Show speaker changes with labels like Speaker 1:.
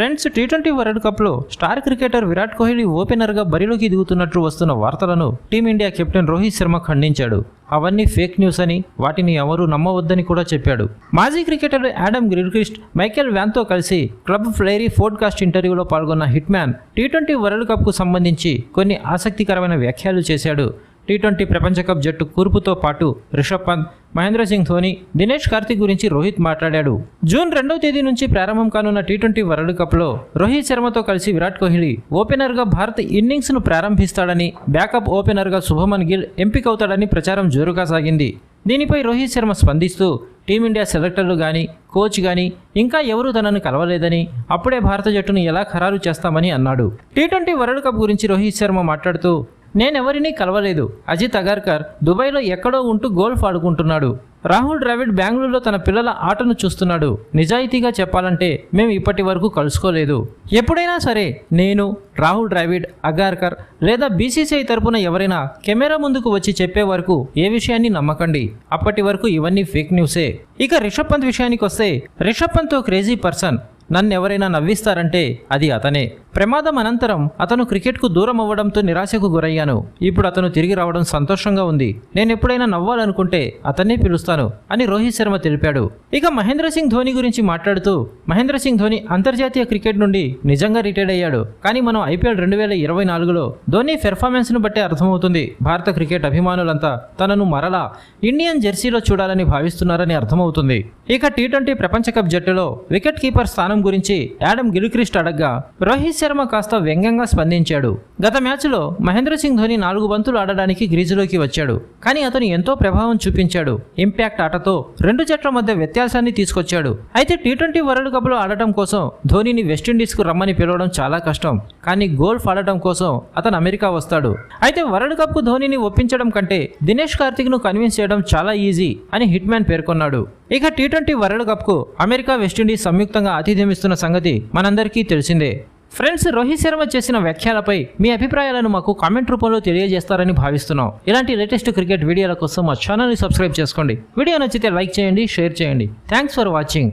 Speaker 1: Friends T twenty world కప్లో star cricketer Virat Kohli ఓపెనర్గా బరిలోకి దిగుతున్నట్లు వస్తున్న వార్తలను Team India captain Rohit Sharma ఖండించాడు. అవన్నీ ఫేక్ న్యూస్ అని వాటిని ఎవరూ నమ్మవద్దని కూడా చెప్పాడు. మాజీ క్రికెటర్ యాడమ్ గ్రిల్క్రిస్ట్ మైకేల్ వ్యాన్తో కలిసి క్లబ్ ఫ్లైరీ ఫోడ్కాస్ట్ ఇంటర్వ్యూలో పాల్గొన్న hit man T twenty world కప్కు సంబంధించి కొన్ని ఆసక్తికరమైన వ్యాఖ్యలు చేశాడు. టీ ట్వంటీ ప్రపంచ కప్ జట్టు కూర్పుతో పాటు రిషబ్ పంత్ మహేంద్ర సింగ్ ధోని దినేష్ కార్తిక్ గురించి రోహిత్ మాట్లాడాడు. జూన్ రెండవ తేదీ నుంచి ప్రారంభం కానున్న టీ ట్వంటీ వరల్డ్ కప్లో రోహిత్ శర్మతో కలిసి విరాట్ కోహ్లీ ఓపెనర్గా భారత్ ఇన్నింగ్స్ను ప్రారంభిస్తాడని బ్యాకప్ ఓపెనర్గా శుభమన్ గిల్ ఎంపికవుతాడని ప్రచారం జోరుగా సాగింది. దీనిపై రోహిత్ శర్మ స్పందిస్తూ టీమిండియా సెలెక్టర్లు కానీ కోచ్ కానీ ఇంకా ఎవరూ తనను కలవలేదని అప్పుడే భారత జట్టును ఎలా ఖరారు చేస్తామని అన్నాడు. టీ ట్వంటీ వరల్డ్ కప్ గురించి రోహిత్ శర్మ మాట్లాడుతూ నేనెవరినీ కలవలేదు. అజిత్ అగార్కర్ దుబాయ్లో ఎక్కడో ఉంటూ గోల్ఫ్ ఆడుకుంటున్నాడు. రాహుల్ ద్రావిడ్ బెంగళూరులో తన పిల్లల ఆటను చూస్తున్నాడు. నిజాయితీగా చెప్పాలంటే మేము ఇప్పటి వరకు కలుసుకోలేదు. ఎప్పుడైనా సరే నేను రాహుల్ ద్రావిడ్ అగార్కర్ లేదా బీసీసీఐ తరపున ఎవరైనా కెమెరా ముందుకు వచ్చి చెప్పే వరకు ఏ విషయాన్ని నమ్మకండి. అప్పటి వరకు ఇవన్నీ ఫేక్ న్యూసే. ఇక రిషబ్ పంత్ విషయానికి వస్తే రిషబ్ పంత్ ఓ క్రేజీ పర్సన్. నన్ను ఎవరైనా నవ్విస్తారంటే అది అతనే. ప్రమాదం అనంతరం అతను క్రికెట్కు దూరం అవ్వడంతో నిరాశకు గురయ్యాను. ఇప్పుడు అతను తిరిగి రావడం సంతోషంగా ఉంది. నేను ఎప్పుడైనా నవ్వాలనుకుంటే అతన్నే పిలుస్తాను అని రోహిత్ శర్మ తెలిపాడు. ఇక మహేంద్ర సింగ్ ధోని గురించి మాట్లాడుతూ మహేంద్ర సింగ్ ధోని అంతర్జాతీయ క్రికెట్ నుండి నిజంగా రిటైర్డ్ అయ్యాడు. కానీ మనం ఐపీఎల్ రెండు వేల ఇరవై నాలుగులో ధోని పెర్ఫార్మెన్స్ను బట్టే అర్థమవుతుంది. భారత క్రికెట్ అభిమానులంతా తనను మరలా ఇండియన్ జెర్సీలో చూడాలని భావిస్తున్నారని అర్థమవుతుంది. ఇక టీ ట్వంటీ ప్రపంచ కప్ జట్టులో వికెట్ కీపర్ స్థానం గురించి యాడమ్ గిల్క్రిస్ట్ అడగ్గా రోహిత్ శర్మ కాస్త వ్యంగ్యంగా స్పందించాడు. గత మ్యాచ్లో మహేంద్ర సింగ్ ధోని నాలుగు బంతులు ఆడడానికి గ్రీజులోకి వచ్చాడు. కానీ అతను ఎంతో ప్రభావం చూపించాడు. ఇంపాక్ట్ ఆటతో రెండు జట్ల మధ్య వ్యత్యాసాన్ని తీసుకొచ్చాడు. అయితే టీ ట్వంటీ వరల్డ్ కప్లో ఆడటం కోసం ధోనిని వెస్టిండీస్కు రమ్మని పిలవడం చాలా కష్టం. కానీ గోల్ఫ్ ఆడటం కోసం అతను అమెరికా వస్తాడు. అయితే వరల్డ్ కప్కు ధోనిని ఒప్పించడం కంటే దినేష్ కార్తిక్ను కన్విన్స్ చేయడం చాలా ఈజీ అని హిట్ మ్యాన్ పేర్కొన్నాడు. ఇక టీ ట్వంటీ వరల్డ్ కప్కు అమెరికా వెస్టిండీస్ సంయుక్తంగా ఆతిథ్యం ఇస్తున్న సంగతి మనందరికీ తెలిసిందే. ఫ్రెండ్స్ రోహిత్ శర్మ చేసిన వ్యాఖ్యలపై మీ అభిప్రాయాలను మాకు కామెంట్ రూపంలో తెలియజేస్తారని భావిస్తున్నాం. ఇలాంటి లేటెస్ట్ క్రికెట్ వీడియోల కోసం మా ఛానల్ని సబ్స్క్రైబ్ చేసుకోండి. వీడియో నచ్చితే లైక్ చేయండి షేర్ చేయండి. Thanks for watching